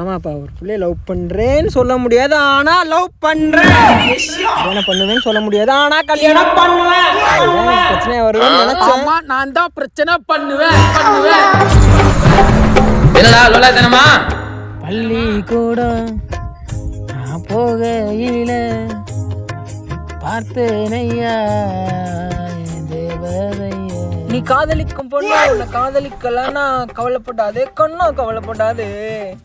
ஆமாப்பா ஒரு பிள்ளைய லவ் பண்றேன்னு சொல்ல முடியாது. ஆனா லவ் பண்றேன். கல்யாணம் பண்ணுவேன்னு சொல்ல முடியாது. ஆனா கல்யாணம் பண்ணுவேன். பிரச்சனை வரும்னு நினைச்சேன். நான் தான் பிரச்சனை பண்ணுவேன் பண்ணுவேன். என்னடா லொலாத்தனமா? பள்ளி கூட நான் போகையில பார்த்தேனையா தேவதையா நீ காதலிக்கும் பொண்ணு உன்னை காதலிக்கலன்னா கவலைப்படாதே. கண்ணும் கவலைப்படாதே.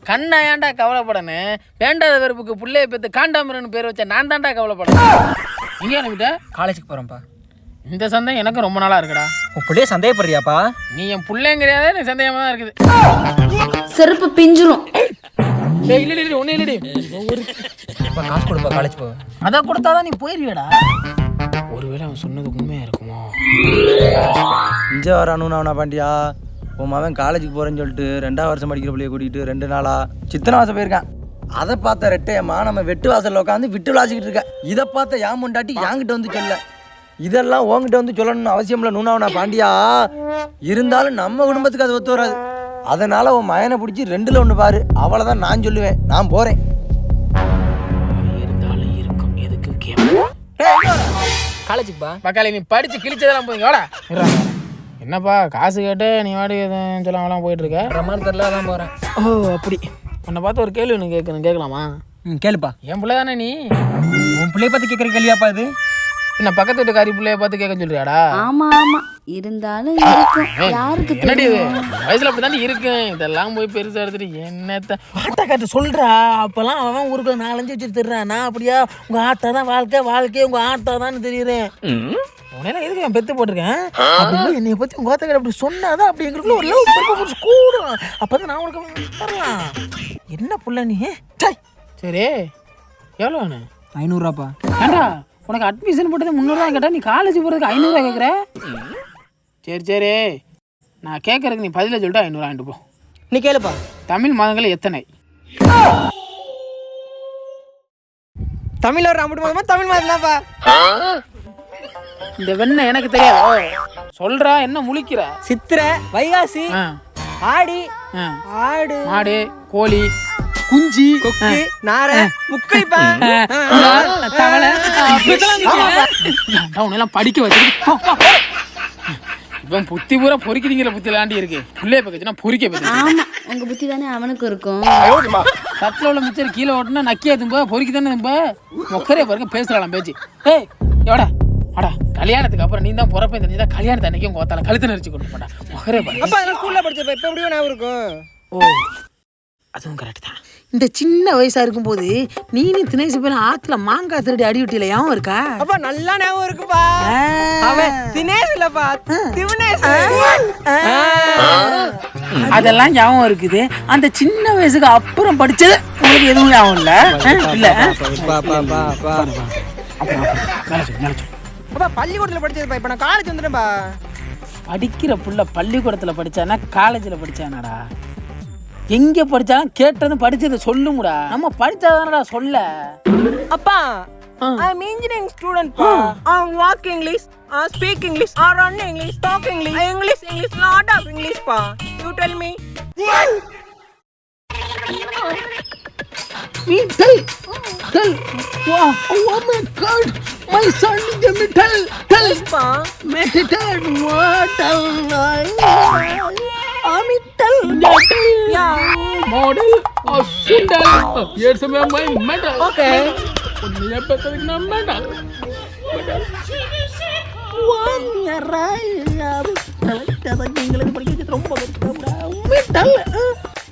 கண்ணா ஏன்டா கவலைப்படணும் வேண்டாத வெறுப்புக்கு புள்ளைய பெத்து காண்டாமிரன் பேர் வச்ச நான் தான்டா கவலைப்படணும். இங்கே அனுப்பிட்ட காலேஜுக்கு போறேன்ப்பா. இந்த சந்தேகம் எனக்கு ரொம்ப நாளா இருக்குடா. உன் பிள்ளைய சந்தேகப்படுறியாப்பா? நீ என் பிள்ளைங்கிறியாதே எனக்கு சந்தேகமா தான் இருக்குது. செருப்பு பிஞ்சிரும். டேய், இல்லடி இல்லடி ஒண்ணு இல்லடி. காசு கொடுப்பா காலேஜ் போ. அதை கொடுத்தாதான் நீ போயிருவியடா. ஒருவேளை அவன் சொன்னது உண்மையாக இருக்குமோ? இங்கே வரானு அவனை பாண்டியா? உன் மகன் காலேஜுக்கு போகிறேன்னு சொல்லிட்டு ரெண்டாவது வருஷம் படிக்கிற பிள்ளைய கூட்டிகிட்டு ரெண்டு நாளா சித்தனை வாசம் போயிருக்கான். அதை பார்த்த ரெட்டையம்மா நம்ம வெட்டு வாசலில் உட்காந்து விட்டு விளாசிக்கிட்டு இருக்க. இதை பார்த்த ஏன் முண்டாட்டி என்கிட்ட வந்து சொல்ல இதெல்லாம் உன்கிட்ட வந்து சொல்லணும்னு அவசியம் இல்லை நூனாவனா பாண்டியா. இருந்தாலும் நம்ம குடும்பத்துக்கு அது ஒத்து வராது. அதனால் உன் மயனை பிடிச்சி ரெண்டில் ஒன்று பாரு. அவளை தான் நான் சொல்லுவேன். நான் போகிறேன் காலேஜுக்குப்பா பக்காளி நீ படிச்சு கிழிச்சதெல்லாம் போய் வாடா. என்னப்பா காசு கேட்டு நீ வாடி எதுவும் சொல்லாமலாம் போயிட்டு இருக்க வர மாதிரி தெரியல தான் போறேன். ஓ அப்படி. உன்னை பார்த்து ஒரு கேள்வி ஒன்று கேட்கணும் கேட்கலாமா? ம் கேளுப்பா. என் பிள்ளை தானே நீ? உன் பிள்ளைய பத்தி கேட்குற கேள்வியாப்பா இது? என்ன பக்கத்து வீட்டு காரி பிள்ளைய பார்த்து கேட்க சொல்றியாடா? ஆமா ஆமா. இருந்தாலும் இருக்கும். யாருக்கு என்னடி இது? தெரியும்? வயசுல அப்படித்தானே இருக்கேன் இதெல்லாம் போய் பெருசா எடுத்துட்டு என்னத்த? ஆட்டா காட்டு சொல்றா. அப்பெல்லாம் அவன் ஊருக்குள்ள நாலஞ்சு வச்சுட்டு தர்றான் நான் அப்படியா? உங்க ஆட்டா தான் வாழ்க்கை வாழ்க்கை உங்க ஆட்டா தான் தெரியுறேன். உனையெல்லாம் எதுக்கு நான் பெத்து போட்டிருக்கேன்? அப்படி என்னைய பத்தி உங்க ஆத்தா அப்படி சொன்னாதான் அப்படி எங்களுக்குள்ள ஒரு லவ் பர்பஸ் கூடும். அப்பதான் நான் உனக்கு தரலாம். என்ன புள்ள நீ? டேய். சரி. எவ்வளோ வேணும் ஐநூறுரூவாப்பா. ஏண்டா உனக்கு அட்மிஷன் போட்டது முந்நூறுவா கேட்டா நீ காலேஜ் போகிறதுக்கு ஐநூறுரூவா கேட்குற சரி சரி. நான் கேட்கறதுக்கு நீ பதில சொல்லிட்டு ஐநூறுவா வாங்கிட்டு போ. நீ கேளுப்பா. தமிழ் மாதங்கள் எத்தனை? தமிழ் ஒரு அம்பட்டு மாதமா தமிழ் மாதம் தான்ப்பா இந்த வெண்ணெய் எனக்கு தெரியாது. சொல்றா என்ன முழிக்கிற? சித்திரை வைகாசி ஆடி. ஆடு மாடு கோழி குஞ்சு கொக்கு நாரை முக்கழிப்பா தவளை உன்னெல்லாம் படிக்க வச்சிருக்கு இவன் புத்தி பூரா பொறிக்கிறீங்கிற புத்தி விளாண்டி இருக்கு. பிள்ளைய பக்கச்சுனா பொறிக்க பத்தி ஆமா உங்க புத்தி தானே அவனுக்கு இருக்கும். தட்டில் உள்ள மிச்சர் கீழே ஓட்டுனா நக்கியா தும்ப பொறுக்கி தானே தும்ப? மொக்கரே பாருங்க பேசுறாளாம் பேச்சு. ஏய் எவடா வாடா கல்யாணத்துக்கு அப்புறம் நீ தான் பிறப்பேன் தெரிஞ்சா கல்யாணத்தை அன்னைக்கு உங்க ஒத்தால கழுத்து நெரிச்சு கொண்டு போட்டா மொக்கரே பாருங்க. அப்பா ஸ்கூல்ல படிச்சப்ப இப்ப எப்படி ஞாபகம் இருக்கும். ஓ. அதுவும் கரெக்ட் தான். இந்த சின்ன வயசா இருக்கும்போது நீனு தினேசு பேர் ஆத்துல மாங்காய் திருடி அடி விட்டியில யாவும் இருக்கா? அப்பா நல்லா ஞாபகம் இருக்குப்பா. அவன் தினேஷ். இல்லப்பா திவினேஷ் அதெல்லாம் ஞாபகம் இருக்குது. அந்த சின்ன வயசுக்கு அப்புறம் படிச்சது உங்களுக்கு எதுவும் ஞாபகம் இல்ல? இல்ல? அப்பா பள்ளிக்கூடத்துல படிச்சதுப்பா. இப்ப நான் காலேஜ் வந்துட்டேன்ப்பா படிக்கிற புள்ள பள்ளிக்கூடத்துல படிச்சானா காலேஜ்ல படிச்சானாடா? எங்க படிச்சாலும் கேட்டதும் படிச்சதை சொல்லுங்கடா நம்ம படிச்சாதானடா சொல்ல அப்பா I'm engineering student pa. I walk English, I speak English, I run English, talk English, English, English, lot of English pa. You tell me. Me tell, tell. Wow, oh my God, my son let me tell, tell. Yes pa. Me tell what tell. Ami tell, of Sundal. Here's my medal. Okay. உன்னைய பெற்றதுக்கு நான். Medal.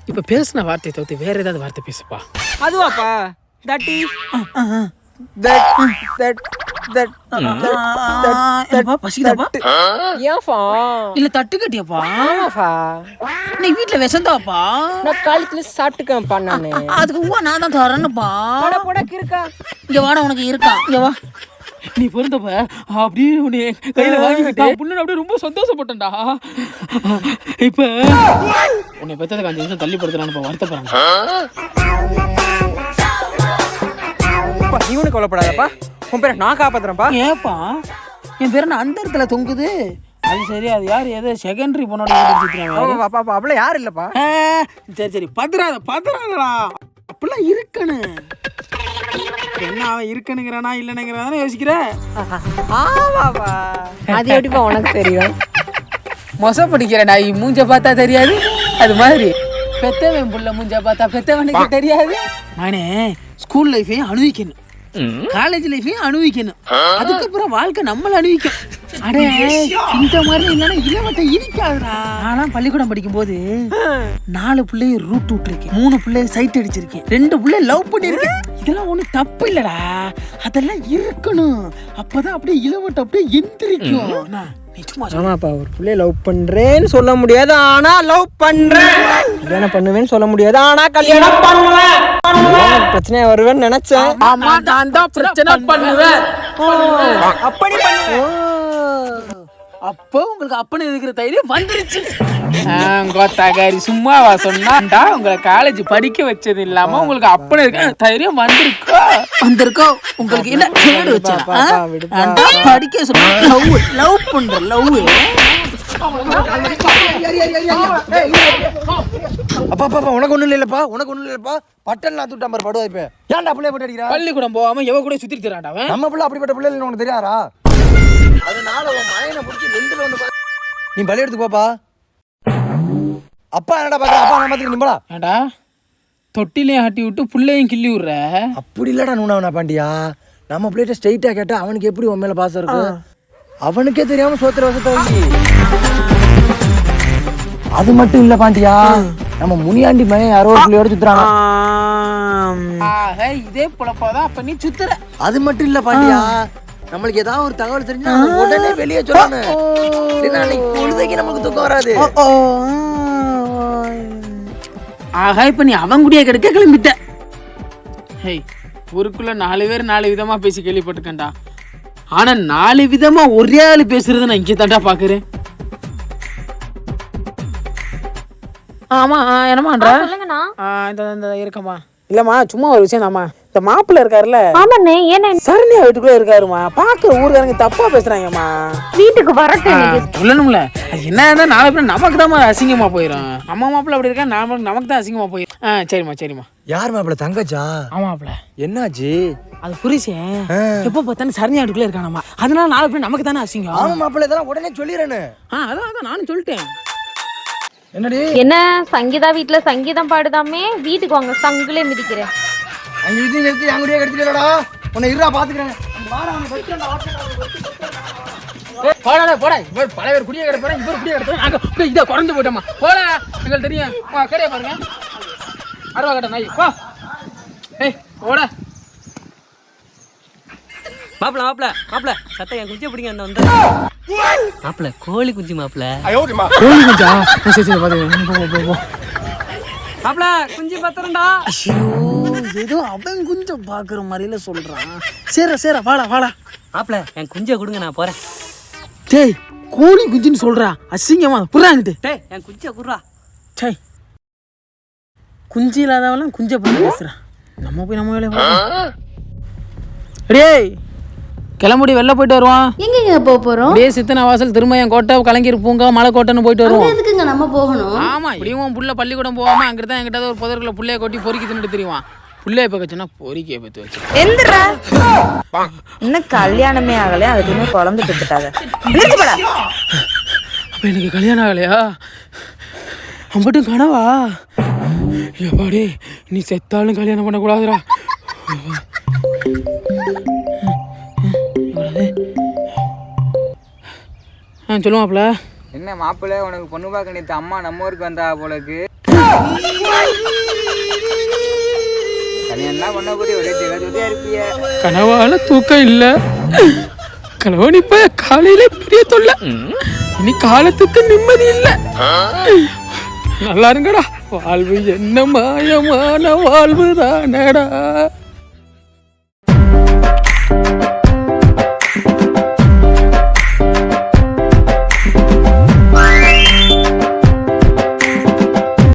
இப்ப பேசின வார்த்தையை தவிர்த்து வேற ஏதாவது வார்த்தை பேசுப்பா அதுவாப்பா that that என்னப்பா, பசிக்குதாப்பா? ஏன்ப்பா இல்ல தட்டு கட்டியாப்பா? ஆமாப்பா. நீ வீட்டுல விசந்தாப்பா நான் காலேஜ்ல சாப்பிட்டுக்கேன்ப்பா நானு. அதுக்கு உவா நான் தான் தரேன்னுப்பா போட போட இருக்கா இங்க வாடா உனக்கு இருக்கா? இங்க வா. நீ பிறந்தப்ப அப்படியே உன்னை கையில வாங்கிக்கிட்டு புண்ணு அப்படியே ரொம்ப சந்தோஷப்பட்டேன்டா. இப்ப உன்னை பெத்ததுக்கு அஞ்சு நிமிஷம் தள்ளி படுத்துறான்னு இப்ப வருத்தப்படுறாங்க ஒன்றும் கவலைப்படாதப்பா. உன் பேரை நான் காப்பாத்துறேன்ப்பா. ஏப்பா என் பேர் என்ன அந்த இடத்துல தொங்குது? அது சரி அது யார்? ஏதோ செகண்டரி பொண்ணோட யாரு? அப்பா அப்படிலாம் யாரும் இல்லப்பா? சரி சரி பதறாத பதறாதடா அப்படிலாம் இருக்கணும் என்ன அவன் இருக்கணுங்கிறானா இல்லைனுங்கிறானா யோசிக்கிற? ஆமாப்பா. அது எப்படிப்பா உனக்கு தெரியும்? மொச பிடிக்கிற நாய் மூஞ்ச பார்த்தா தெரியாது. அது மாதிரி. பெத்தவன் புள்ள மூஞ்ச பார்த்தா பெத்தவனுக்கு தெரியாது. மனே ஸ்கூல் லைஃபையும் அனுபவிக்கணும். காலேஜ் லைஃபையும் அனுபவிக்கணும். அதுக்கப்புறம் வாழ்க்கை நம்மள அனுபவிக்கும். அடே இந்த மாதிரி இல்லைன்னா இளவட்ட இனிக்காதுடா. நான்லாம் பள்ளிக்கூடம் படிக்கும் போது நாலு பிள்ளைய ரூட் விட்டுருக்கேன். மூணு பிள்ளைய சைட் அடிச்சிருக்கேன். ரெண்டு பிள்ளைய லவ் பண்ணிருக்கேன். இதெல்லாம் ஒண்ணும் தப்பு இல்லடா. அதெல்லாம் இருக்கணும். அப்பதான் அப்படியே இளவட்டம் அப்படியே எந்திரிக்கும். ஆமாப்பா ஒரு பிள்ளைய லவ் பண்றேன்னு சொல்ல முடியாது. ஆனா லவ் பண்றேன். கல்யாணம் பண்ணுவேன்னு சொல்ல முடியாது. ஆனா கல்யாணம் பண்ணுவேன். பிரச்சனையா வருவேன்னு நினைச்சேன். ஆமா நான் தான் பிரச்சனை பண்ணுவேன். அப்படி பண்ணுவேன். அப்போ உங்களுக்கு அப்பன்னு இருக்கிற தைரியம் வந்துருச்சு. கோத்தாகாரி சும்மாவா சொன்னாண்டா உங்களை காலேஜ் படிக்க வச்சது இல்லாம உங்களுக்கு அப்பன்னு இருக்க தைரியம் வந்திருக்கோ? வந்திருக்கோ? உங்களுக்கு என்ன கேடு விடுப்பா. படிக்க சொன்ன லவ் லவ் பண்ற லவ். அப்பா உனக்கு ஒண்ணும் இல்லைல்லப்பா உனக்கு ஒண்ணும் இல்லைல்லப்பா. பட்டன் நான் தூட்டான் பாரு படுவா இப்ப. ஏன்டா பிள்ளைய போட்டு அடிக்கிறா? பள்ளிக்கூடம் போகாம எவ கூட சுத்தி தரான்டா அவன்? நம்ம பிள்ளை அப்படிப்பட்ட பிள்ளை இல்லைன்னு உனக்கு தெரியாதா? அதனால உன் மயனை பிடிச்சி நெஞ்சில் வந்து நீ பள்ளி எடுத்து போப்பா அப்பா என்னடா பாக்குற? அப்பா நான் நிம்பளா ஏண்டா தொட்டிலையும் ஆட்டி விட்டு புள்ளையும் கிள்ளி விடுற? அப்படி இல்லடா நூனாவனா பாண்டியா. நம்ம பிள்ளைகிட்ட ஸ்ட்ரைட்டா கேட்டா அவனுக்கு எப்படி உன் மேல பாசம் இருக்கு? அவனுக்கே தெரியாம சோத்திர வசத்தை வை அது மட்டும் இல்ல பாண்டியா. நம்ம முனியாண்டி மயன் யாரோ ஒரு பிள்ளையோட சுத்துறாங்க. ஆக இதே பொழப்பாதான் அப்ப நீ சுத்துற. அது மட்டும் இல்ல பாண்டியா. நம்மளுக்கு ஏதாவது ஒரு தகவல் தெரிஞ்சா உடனே வெளியே சொல்லணும். அன்னைக்கு பொழுதைக்கு நமக்கு தூக்கம் வராது. ஆகா இப்ப நீ அவன் கூடயே கெடுக்க கிளம்பிட்ட. ஹேய் ஊருக்குள்ள நாலு பேர் நாலு விதமா பேசி கேள்விப்பட்டிருக்கேன்டா. ஆனா நாலு விதமா ஒரே ஆளு பேசுறத நான் இங்கே தாண்டா பாக்குறேன். ஆமா ஆ, என்னம்மான்றா சொல்லுங்கண்ணா. ஆ, இந்த இந்த இருக்கம்மா. இல்லம்மா சும்மா ஒரு விஷயம் தாம்மா இந்த மாப்பிள்ளை இருக்காருல்ல? ஆமாண்ணே ஏன்னா சரண்யா வீட்டுக்குள்ள இருக்காருமா பாக்குற ஊருக்காரங்க தப்பா பேசுறாங்கம்மா. வீட்டுக்கு வரட்டும் சொல்லணும்ல. அது என்ன இருந்தா நாளை பின்ன நமக்கு தான் அசிங்கமா போயிடும் நம்ம மாப்பிள்ள அப்படி இருக்கா? நாம நமக்கு தான் அசிங்கமா போயிடும் ஆ சரிம்மா சரிம்மா. யார் மாப்பிள தங்கச்சா? ஆமாப்ல என்னாச்சு? அது புரிசேன் எப்போ பார்த்தாலும் சரண்யா வீட்டுக்குள்ள இருக்கானம்மா அதனால நாளை பின்ன நமக்கு தானே அசிங்கம்? ஆமா மாப்பிள்ள இதெல்லாம் உடனே சொல்லிடுறேன்னு ஆ அதான் அதான் நானும் சொல்லிட்டேன். என்னடி? என்ன சங்கீதா வீட்ல சங்கீதம் பாடுதாமே? வீட்டுக்கு வாங்க சங்குலே மிதிக்கிறேன். அங்க இது என் கூடயே கடிச்சிடலடா உன்னை இருடா பாத்துக்கிறேன். போடா போடா இவர் பல பேர் குடியே கிடப்பாரு இவர் குடியே கிடப்பாரு நாங்க அப்படியே இதை குறைஞ்சு போயிட்டோமா. போடா எங்களுக்கு தெரியும். கடையை பாருங்க. அருவா கட்ட நாய். வா. ஏய் போடா. மாப்பிள மாப்பிள மாப்பிள. சட்டை என் பிடிங்க அந்த வந்து. மாப்பிள கோழி குஞ்சு மாப்பிள. கோழி குஞ்சா? சரி சரி பாத்து மாப்பிள குஞ்சு பத்திரம்டா. ஏதோ அவன் குஞ்சம் பாக்குற மாதிரில சொல்றான். சேர சேர வாடா வாடா. மாப்பிள என் குஞ்சை கொடுங்க நான் போறேன். டேய் கோழி குஞ்சுன்னு சொல்றா. அசிங்கமா புறாங்கிட்டு டேய் என் குஞ்சை குடுறா. டேய் குஞ்சு இல்லாதவெல்லாம் குஞ்சை பத்தி பேசுறான் நம்ம போய் நம்ம வேலையை. டேய் கிளம்புடி வெளில போயிட்டு வருவான் எங்கங்க போக போறோம்? அப்படியே சித்தன வாசல் திருமயம் கோட்டை கலங்கிரு பூங்கா மலை கோட்டைன்னு போயிட்டு வருவோம். எதுக்குங்க நம்ம போகணும்? ஆமா இப்படியும் புள்ள பள்ளிக்கூடம் போகாம அங்கிட்ட தான் எங்கிட்ட ஒரு புதற்குள்ள புள்ளைய கொட்டி பொறுக்கி தின்னுட்டு தெரியுவான் புள்ளைய பக்க சொன்னா பொறிக்கைய பத்தி வச்சு. எந்திர. இன்னும் கல்யாணமே ஆகலையா அதுக்குமே குழந்தை பெற்றுட்டாங்க அப்ப எனக்கு கல்யாணம் ஆகலையா? அம்பட்டும் கனவா? எப்பாடி நீ செத்தாலும் கல்யாணம் பண்ணக்கூடாதுடா. ஆ சொல்லுவாப்ல என்ன மாப்பிள்ளை உனக்கு பொண்ணு பார்க்க நேற்று அம்மா நம்ம ஊருக்கு வந்தா போலக்கு. என்ன பண்ண போய் ஒரே ஜெகஜோதியா இருப்பிய? கனவால தூக்கம் இல்ல. கனவன் இப்ப காலையில பெரிய தொல்லை. இனி காலத்துக்கு நிம்மதி இல்ல. நல்லா இருங்கடா. வாழ்வு என்ன மாயமான வாழ்வு தானடா.